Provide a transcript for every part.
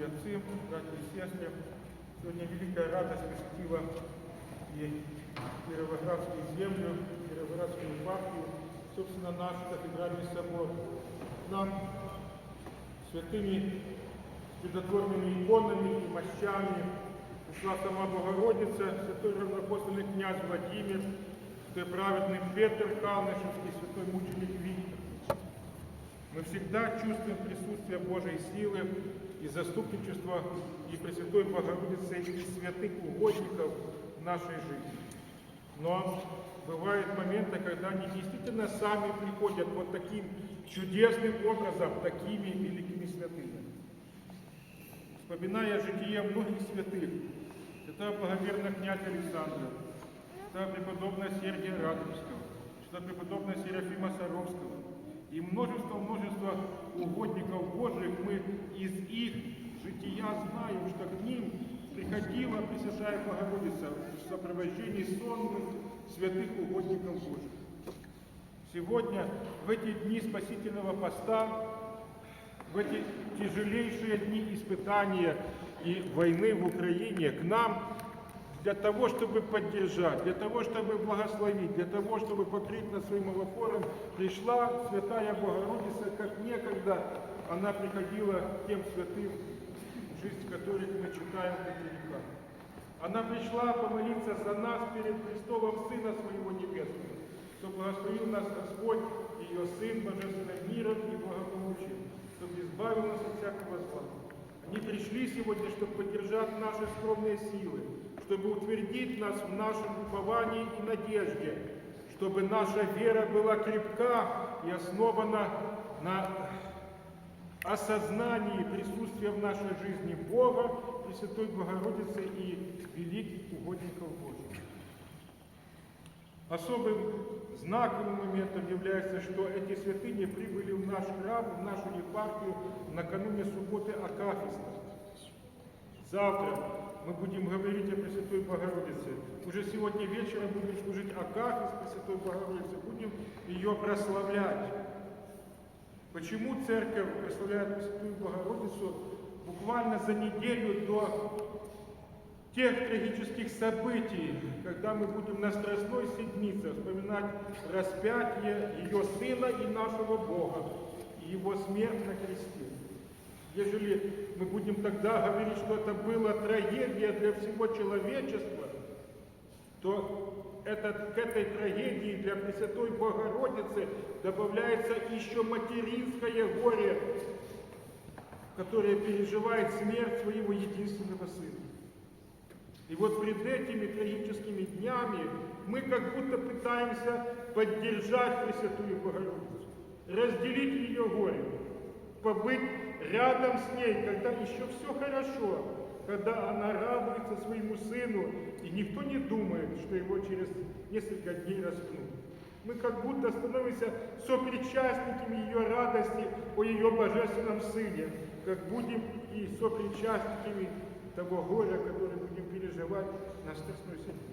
святые отцы, братья и сестры, сегодня великая радость посетила и Кировоградскую землю, Кировоградскую епархию, собственно, наш кафедральный собор. Нам, святыми чудотворными иконами и мощами, пришла сама Богородица, святой равнопостольный князь Владимир, святой праведный Петр Калнышевский, святой мученик Виктор. Мы всегда чувствуем присутствие Божьей силы и заступничество и Пресвятой Богородицы и святых угодников нашей жизни. Но бывают моменты, когда они действительно сами приходят вот таким чудесным образом, такими великими святыми. Вспоминая житие многих святых, святого благоверного князя Александра, святого преподобного Сергия Радонежского, святого преподобного Серафима Саровского, и множество-множество угодников Божьих мы из их жития знаем, что к ним приходила Пресвятая Богородица в сопровождении сонных святых угодников Божьих. Сегодня, в эти дни спасительного поста, в эти тяжелейшие дни испытания и войны в Украине, к нам для того, чтобы поддержать, для того, чтобы благословить, для того, чтобы покрыть нас своим аллофором, пришла Святая Богородица, как некогда она приходила к тем святым, жизнь которых мы читаем в Библиях. Она пришла помолиться за нас перед престолом Сына Своего Небесного, чтобы благословил нас Господь, ее Сын, Божественным миром и благополучием, чтобы избавил нас от всякого зла. Они пришли сегодня, чтобы поддержать наши скромные силы, чтобы утвердить нас в нашем уповании и надежде, чтобы наша вера была крепка и основана на осознании присутствия в нашей жизни Бога, Пресвятой Богородицы и великих угодников Божьих. Особым знаковым моментом является, что эти святыни прибыли в наш храм, в нашу епархию накануне субботы Акафиста. Завтра мы будем говорить о Пресвятой Богородице. Уже сегодня вечером будем служить Акафист Пресвятой Богородице, будем ее прославлять. Почему церковь прославляет Пресвятую Богородицу буквально за неделю до тех трагических событий, когда мы будем на Страстной Седмице вспоминать распятие ее Сына и нашего Бога, и Его смерть на кресте. Ежели мы будем тогда говорить, что это была трагедия для всего человечества, то это, к этой трагедии для Пресвятой Богородицы добавляется еще материнское горе, которое переживает смерть своего единственного сына. И вот пред этими трагическими днями мы как будто пытаемся поддержать Пресвятую Богородицу, разделить ее горе, побыть рядом с ней, когда еще все хорошо, когда она радуется своему сыну, и никто не думает, что его через несколько дней распнут. Мы как будто становимся сопричастниками ее радости о ее божественном сыне, как будем и сопричастниками того горя, которое будем переживать на Страстной Седмице.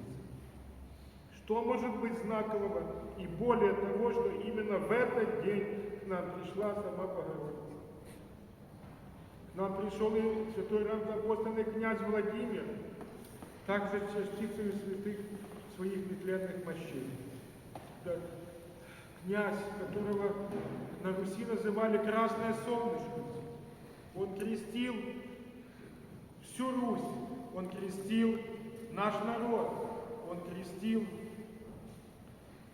Что может быть знакового и более того, что именно в этот день к нам пришла сама Богородица? Нам пришел и святой равноапостольный князь Владимир, также частицей святых своих нетленных мощей. Князь, которого на Руси называли Красное Солнышко. Он крестил всю Русь, он крестил наш народ, он крестил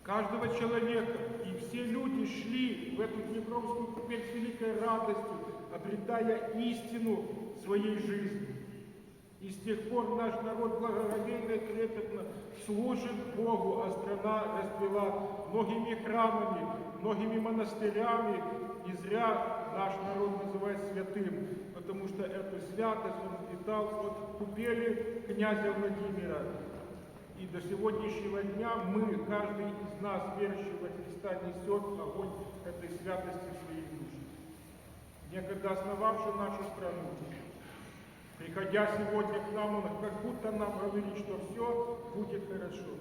каждого человека. Все люди шли в эту Днепровскую купель с великой радостью, обретая истину своей жизни. И с тех пор наш народ благоговейно и трепетно служит Богу, а страна расцвела многими храмами, многими монастырями, и зря наш народ называет святым, потому что эту святость он впитал от купели князя Владимира. И до сегодняшнего дня мы, каждый из нас, верующий во Христа, несет огонь этой святости в своей душе. Некогда основавший нашу страну, приходя сегодня к нам, он как будто нам говорит, что все будет хорошо.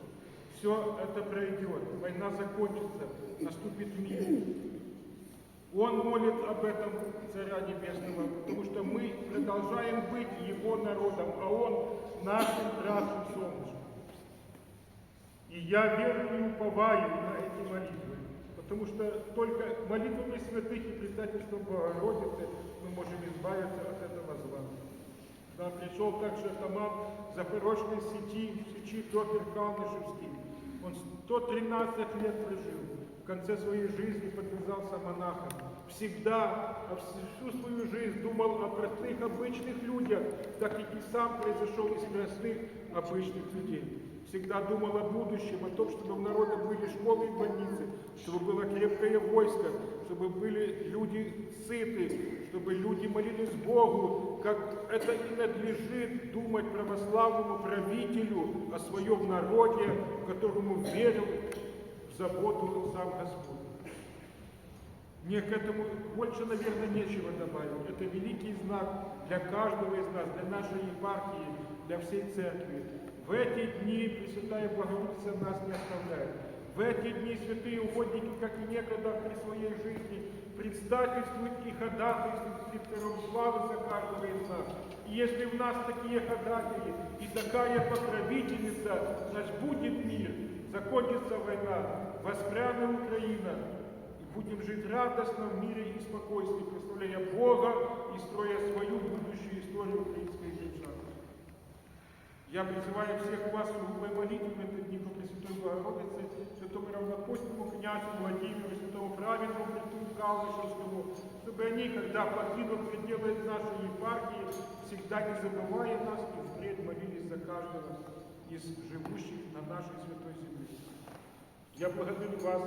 Все это пройдет, война закончится, наступит мир. Он молит об этом Царя Небесного, потому что мы продолжаем быть Его народом, а Он нашим красным солнышком. И я верую и уповаю на эти молитвы, потому что только молитвами святых и предательством Богородицы мы можем избавиться от этого зла. К нам пришел также атаман Запорожской сети, сечи Петр Калнышевский. Он 113 лет прожил. В конце своей жизни подвязался монахом. Всегда, всю свою жизнь думал о простых, обычных людях, так и сам произошел из простых, обычных людей. Всегда думал о будущем, о том, чтобы в народе были школы и больницы, чтобы было крепкое войско, чтобы были люди сыты, чтобы люди молились Богу, как это и надлежит думать православному правителю о своем народе, которому верил в заботу сам Господь. Мне к этому больше, наверное, нечего добавить. Это великий знак для каждого из нас, для нашей епархии, для всей церкви. В эти дни Пресвятая Богородица нас не оставляет. В эти дни святые угодники, как и некогда при своей жизни, предстательствуют и ходатайствуют перед Царем славы за каждого из нас. И если в нас такие ходатаи и такая покровительница, значит будет мир, закончится война, воспрянет Украина, и будем жить радостно в мире и спокойствии, прославляя Бога и строя свою будущую историю украинской. Я призываю всех вас в глупой молитве в этот дни по Пресвятой Богородице, святому равнопостному князю Владимиру, святому праведному Петру Калнышевскому, чтобы они, когда покинут пределы нашей епархии, всегда не забывая нас и впредь молились за каждого из живущих на нашей святой земле. Я благодарю вас,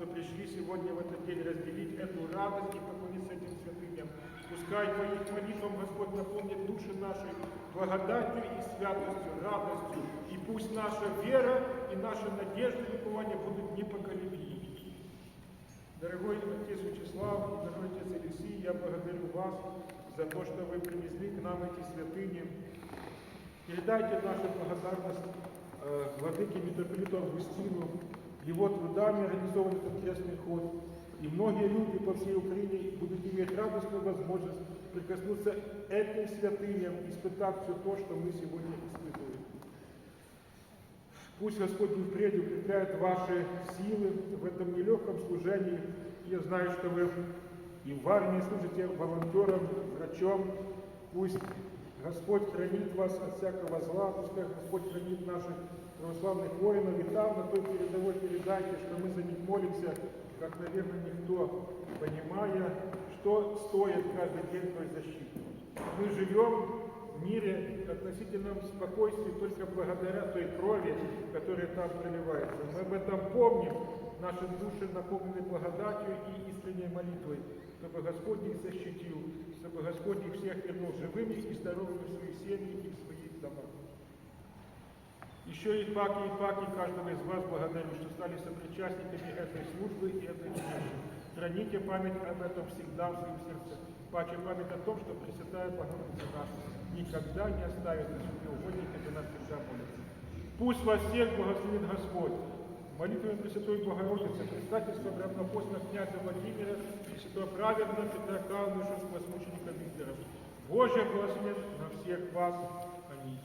что пришли сегодня в этот день разделить эту радость и поклониться этим святыням. Пускай по их молитвам Господь наполнит души наши благодатью и святостью, радостью. И пусть наша вера и наша надежда и упование будут непоколебимы. Дорогой отец Вячеслав и дорогой отец Алексей, я благодарю вас за то, что вы принесли к нам эти святыни. Передайте нашу благодарность э, владыке митрополиту Августину, его трудами организован этот крестный ход. И многие люди по всей Украине будут иметь радостную возможность прикоснуться этим святыням, испытав все то, что мы сегодня испытываем. Пусть Господь и впредь укрепляет ваши силы в этом нелегком служении. Я знаю, что вы и в армии служите волонтером, врачом. Пусть Господь хранит вас от всякого зла, пускай Господь хранит наших православных воинов. И там, на той передовой, передайте, что мы за них молимся, как, наверное, никто, понимая, что стоит каждый день той защиты. Мы живем в мире относительном спокойствии только благодаря той крови, которая там проливается. Мы об этом помним, наши души наполнены благодатью и искренней молитвой, чтобы Господь их защитил, чтобы Господь их всех вернул живыми и здоровыми в свои семьи и в свои дома. Еще и паки, и паки каждого из вас благодарю, что стали сопричастниками этой службы и этой встречи. Храните память об этом всегда в своем сердце. Паче память о том, что Пресвятая Богородица наша никогда не оставит нас в угодники, до нас всегда молится. Пусть вас всех благословит Господь. Молитвами Пресвятой Богородицы, предстательством равнопостного князя Владимира, Пресвятого праведного Петра Калнышевского с мученика Виктора. Божье благословение на всех вас. Аминь.